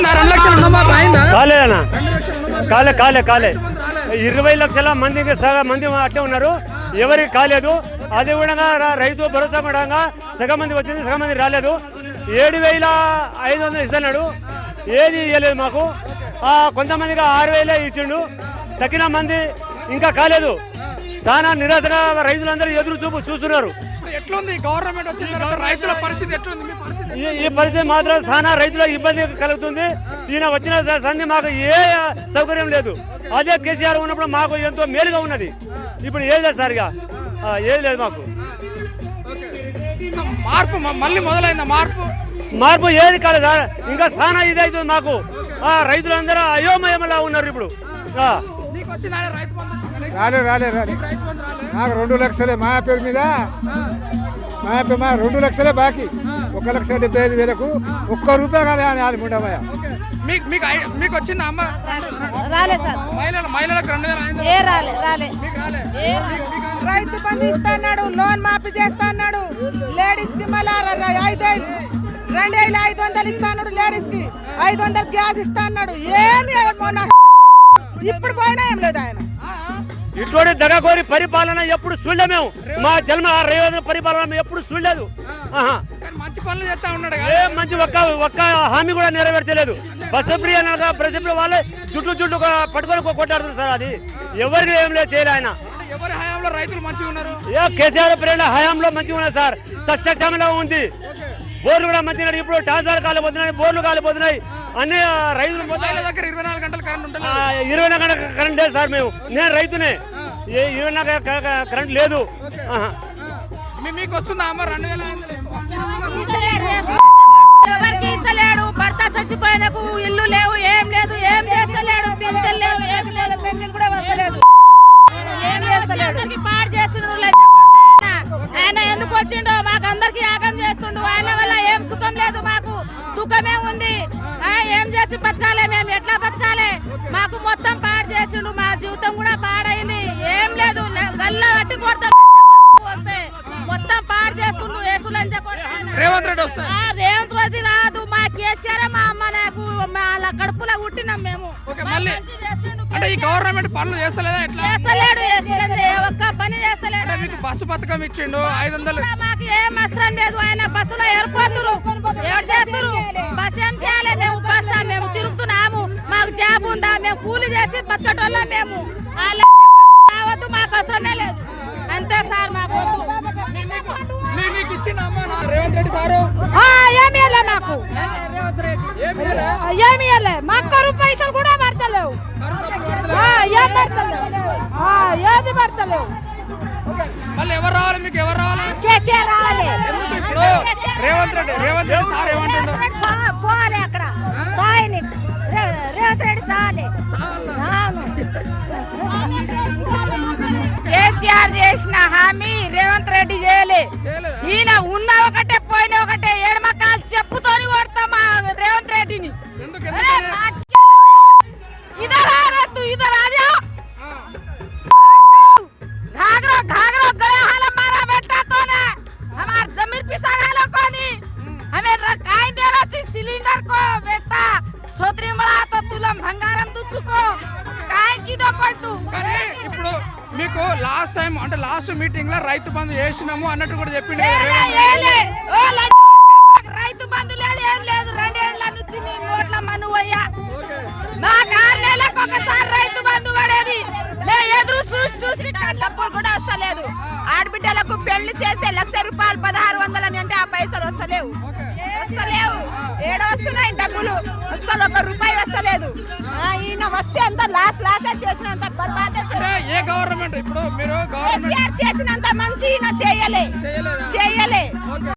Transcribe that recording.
వచ్చిందా రెండు లక్షలు రుణమాఫీ అయిందా కాలేదన్నా కాలే కాలే కాలే. మంది ఇరవై లక్షల మందికి సగం మంది అట్టే ఉన్నారు. ఎవరికి కాలేదు. అదే విధంగా రైతు భరోసా కూడా సగం మంది వచ్చింది సగం మంది రాలేదు. ఏడు వేల ఐదు వందలు ఇస్తున్నాడు. ఏది ఇవ్వలేదు మాకు. ఆ, కొంతమందికి ఆరు వేలే ఇచ్చిండు. తగ్గిన మంది ఇంకా కాలేదు. చాలా నిరాశగా రైతులందరూ ఎదురు చూపు చూస్తున్నారు. ఇప్పుడు ఎట్లుంది? గవర్నమెంట్ వచ్చిన తర్వాత రైతుల పరిస్థితి ఎట్లుంది? ఈ పరిస్థితి మాత్రం చాలా రైతులకు ఇబ్బంది కలుగుతుంది. ఈయన వచ్చిన సంధి మాకు ఏ సౌకర్యం లేదు. అదే కేసీఆర్ ఉన్నప్పుడు మాకు ఎంతో మేలుగా ఉన్నది. ఇప్పుడు ఏది లేదు సార్ ఇక ఆ, ఏది లేదు మాకు. మార్పు మళ్ళీ మొదలైందా మార్పు? మార్పు ఏది కాలేదు. సార్ ఇంకా చాలా ఇది అవుతుంది మాకు ఆ, రైతులందరూ అయోమయంలా ఉన్నారు ఇప్పుడు. రాలే రాలే రాలే. నీకు రెండు లక్షలే మా పేరు మీద? మా పేరు మా రెండు లక్షలే బాకీ. ఒక లక్ష డెబ్బై ఐదు వేలకు ఒక్క రూపాయి కాలే అని ముండమయ్య ఓకే. మీకు మీకు మీకు వచ్చిందా అమ్మ? రాలే సార్. మహిళల మహిళలకు రెండు వేల ఐదు ఏ రాలే రాలే. రైతు బంధు ఇస్తాడు లోన్ మాఫీ చేస్తాడు లేడీస్కి మళ్ళా ఐదేళ్ళు రెండేళ్ళు ఐదు వందలు ఇస్తాడు లేడీస్కి ఐదు వందలు గ్యాస్ ఇస్తాడు ఏమి మొన్న ఇప్పుడు పోయినా ఏం లేదు ఆయన. ఇటువంటి దగకోరి పరిపాలన ఎప్పుడు చూడలేము మా జన్మ రేవంత్ పరిపాలన మేము ఎప్పుడు చూడలేదు మంచి పనులు చేస్తా ఉన్నాడు ఏ మంచి ఒక్క ఒక్క హామీ కూడా నెరవేర్చలేదు. ఫ్రీ అనగా వాళ్ళే చుట్టూ చుట్టూ పట్టుకొని కొట్టాడుతుంది సార్ అది. ఎవరికి ఏం లేదు చేయలే ఆయన. ఎవరి హయాంలో రైతులు మంచిగా ఉన్నారు? ఏ కేసీఆర్ ప్రేరణ హయాంలో మంచిగా ఉన్నది సార్. సస్యక్షమలా ఉంది. బోర్లు కూడా మంచిగా ఇప్పుడు ట్రాన్స్ఫర్ కాలిపోతున్నాయి బోర్లు కాలిపోతున్నాయి. అన్ని రైతులు దగ్గర ఇరవై నాలుగు గంటలు కరెంట్ ఉంటుంది. ఇరవై నాలుగు గంటల కరెంట్ లేదు సార్ మేము. నేను రైతునే. ఇరవై నాలుగు కరెంట్ లేదు. మీకు వస్తుందా అమ్మ? రెండు వేల దుఃఖమే ఉంది. ఆ, ఏం చేసి బతకాలి మేము? ఎట్లా బతకాలి? మాకు మొత్తం పాడు చేసిండు మా జీవితం కూడా పాడైంది. ఏం లేదు గల్లా పట్టి కొడతాం. వస్తే మొత్తం పాడు చేస్తుండు ఏసు లంచ కొడుకు రేవంత్ రెడ్డి వస్తా ఆ రేవంత్ రెడ్డి రాదు. మా కేసీఆర్ మా అమ్మ నాకు. కడుపులో పుట్టినాం మేము. మళ్ళీ- అంటే ఈ. గవర్నమెంట్ పనులు చేస్తలేదా ఎట్లా? చేస్తలేడు ఏ ఒక్క పని చేస్తలేడు అంటే మీకు బస్సు పథకం ఇచ్చిండు ఐదు వందలు మాకు ఏం అవసరం లేదు. ఆయన బస్సులో ఏర్పోతురు ఏడు చేస్తురు? బస్ ఏం చేయాలి? మేము బస్ మేము తిరుగుతున్నాము. మాకు జాబ్ ఉందా? మేము కూలి చేసి బతకటోళ్ళం మేము. రావద్దు మాకు అవసరమే లేదు. అంతే సార్ మాకు రేవంత్ రెడ్డి సారు. మాకు. ఏమి ఇవ్వలే మాకు పైసలు కూడా పడతలేవు. ఏం ఏది పడతలేవు. మళ్ళీ ఎవరు రావాలి? మీకు ఎవరు రావాలి? కేసీఆర్ రావాలి. ఎందుకు ఇప్పుడు? రేవంత్ రెడ్డి రేవంత్ రెడ్డి సార్ ఏమంటుండు? పో- పోవాలి అక్కడ. సాయని. రే- రేవంత్ రెడ్డి సాలి అవును. కేసీఆర్ చేసిన హామీ రేవంత్ రెడ్డి చేయలే? ఈయన ఉన్న ఒకటే పోయిన ఒకటే. ఎడమకాలు చెప్పుతోని మీకు లాస్ట్ టైం అంటే లాస్ట్ మీటింగ్లో రైతు బంధు చేసినాము అన్నట్టు కూడా ల- రైతు బంధు లేదు ఏం లేదు. రెండేళ్ళ నుంచి నీ నోట్ల మనువయ్యా. మాకు ఆరు నెలలకు ఒకసారి రైతు బంధు పడేది. మేము ఎదురు చూసి చూసి డబ్బులు కూడా వస్తలేదు. ఆడబిడ్డలకు పెళ్ళి చేస్తే లక్ష రూపాయలు పదహారు వందలని అంటే ఆ పైసలు వస్తలేవు. వస్తలేవు. ఏడ వస్తున్నాయి డబ్బులు. అసలు ఒక రూపాయి వస్తలేదు. ఈయన వస్తే గవర్నమెంట్ ఇప్పుడు మీరు గవర్నమెంట్ చేసినంత మంచి చేయలే. చేయలే.